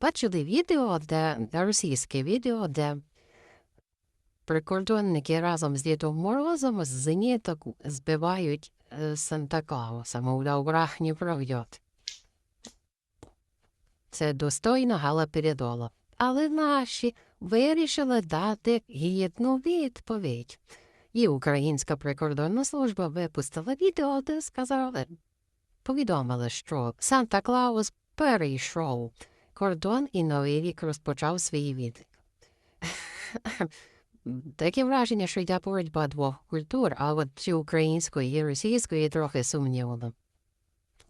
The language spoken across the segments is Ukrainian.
бачили відео, де російське відео, де прикордонники разом з Дідом Морозом з зеніток збивають е, Санта Клауса, мовляв, враг не пройдет. Це достойна гала передола. Але наші вирішили дати гідну відповідь. І Українська прикордонна служба випустила відео, де сказали, повідомили, що Санта Клаус перейшов кордон і Новий рік розпочав свій відлік. Таке враження, що йде боротьба двох культур, а от чи української і російської трохи сумнівно.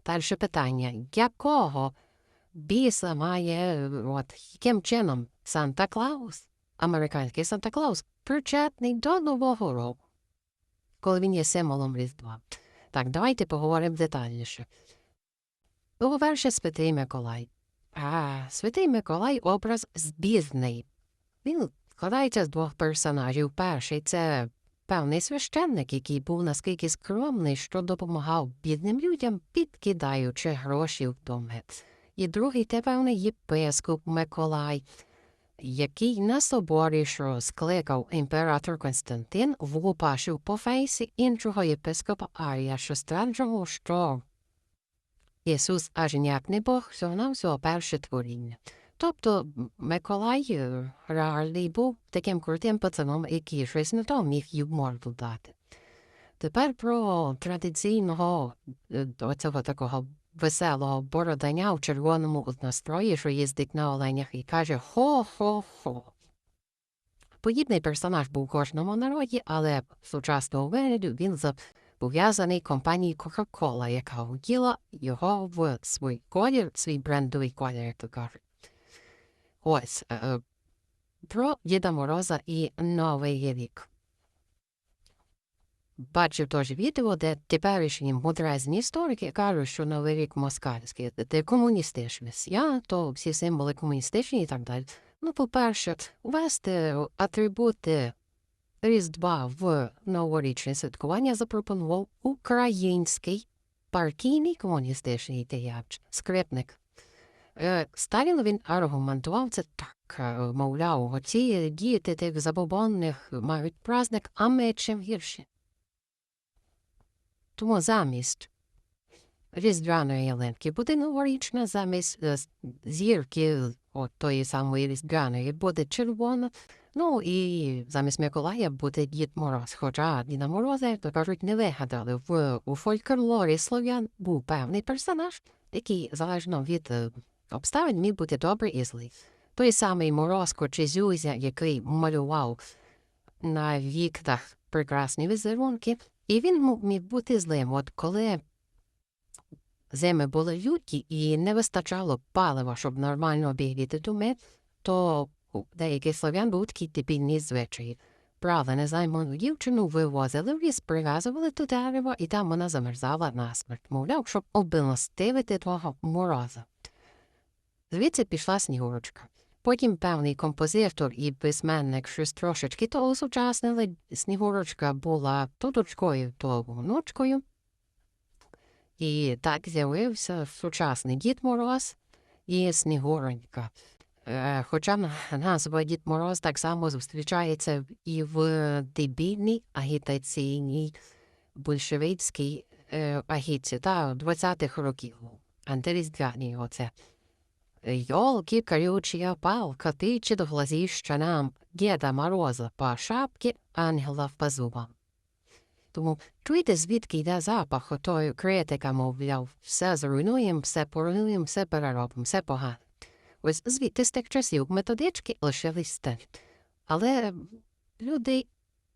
Перше питання: якого біса має, от, яким чином Санта Клаус, американський Санта Клаус, причетний до Нового року, коли він є символом Різдва? Так, давайте поговоримо детальніше. По-перше, Святий Миколай. А, Святий Миколай образ збірний. Він складається з двох персонажів. Перший це певний священник, який був наскільки скромний, що допомагав бідним людям, підкидаючи гроші в доми. І другий те певний єпископ Миколай, який на соборі, що скликав імператор Константин, влупашив по фейсі іншого єпископа Арія, що стверджував, що Ісус аж ніяк не Бог, всього нам всього перше творіння. Тобто Миколай реальний був таким крутим пацаном, який щось не то міг їм морду дати. Тепер про традиційного оцього такого веселого бородання в червоному настрої, що їздить на оленях і каже хо-хо-хо. Подібний персонаж був у кожному народі, але в сучасному він зобов'язаний компанії Coca-Cola, яка вділа його в свій колір, свій брендовий колір, як то кажуть. Ось е, про Діда Мороза і Новий рік. Бачив теж відео, де теперішні мудрезні історики кажуть, що Новий рік москальський, де комуністичне свято, всі символи комуністичні і так далі. Ну, по-перше, ввести атрибути Різдва в новорічне святкування запропонував український партійний комуністичний діяч, скрипник. Е, Сталін він аргументував це так, е, мовляв, оці діти тих забобонних мають праздник, а ми чим гірше. Тому замість різдвяної ялинки буде новорічна, замість е, зірки от тої самої різдвяної буде червона, ну і замість Миколая буде Дід Мороз. Хоча Діда Мороза, то кажуть, не вигадали. В, у фольклорі слов'ян був певний персонаж, який, залежно від обставин, міг бути добрий і злий. Той самий Морозко чи Зюзя, який малював на вікнах прекрасні візерунки, і він міг бути злим. От коли зими були люті і не вистачало палива, щоб нормально обігріти доми, то у деяких слов'ян був такий дебільний звичай. Правда, незайману дівчину вивозили в ліс, прив'язували до дерева, і там вона замерзала насмерть, мовляв, щоб обмилостивити того мороза. Звідси пішла снігурочка. Потім певний композитор і письменник щось трошечки то осучаснили. Снігурочка була то дочкою, то внучкою. І так з'явився сучасний Дід Мороз і Снігуронька. Е, хоча назва Дід Мороз так само зустрічається і в дебільній агітаційній большевицькій е, агітці та 20-х років. Антиріздвяні оце. Йолки колючая палка тичет в глазіща нам Діда Мороза по шапці, ангела по зубам. Тому чуєте, звідки йде запах отої критика, мовляв, все зруйнуємо, все поруйнуємо, все переробимо, все погано. Ось звідти з тих часів методички лишились стель. Але люди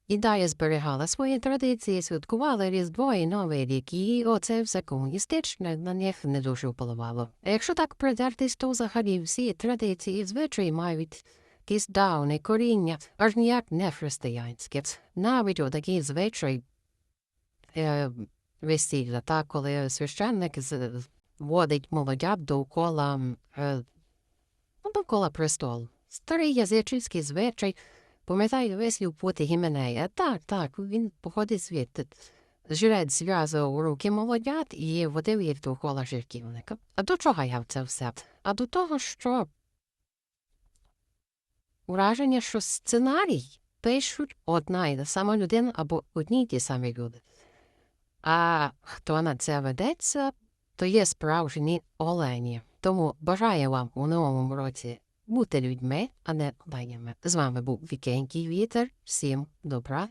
і далі зберігали свої традиції, святкували Різдво і Новий рік, і оце все комуністичне на них не дуже впливало. Якщо так придертись, то взагалі всі традиції звичаї мають якісь давне коріння, аж ніяк не християнське. Навіть отакий звичай е, весілля, так, коли священник водить молодят довкола, е, довкола престолу. Старий язичівський звичай – Пам'ятаю, вислів поти Гіменея. Так, так, він походить звідти. Жрець зв'язував руки молодят і водив їх довкола жирківника. А до чого я в це все? А до того, що враження, що сценарій пишуть одна і та сама людина або одні й ті самі люди. А хто на це ведеться, то є справжні олені. Тому бажаю вам у новому році бути людьми, а не оленями. З вами був Вікенький Вітер. Всім добра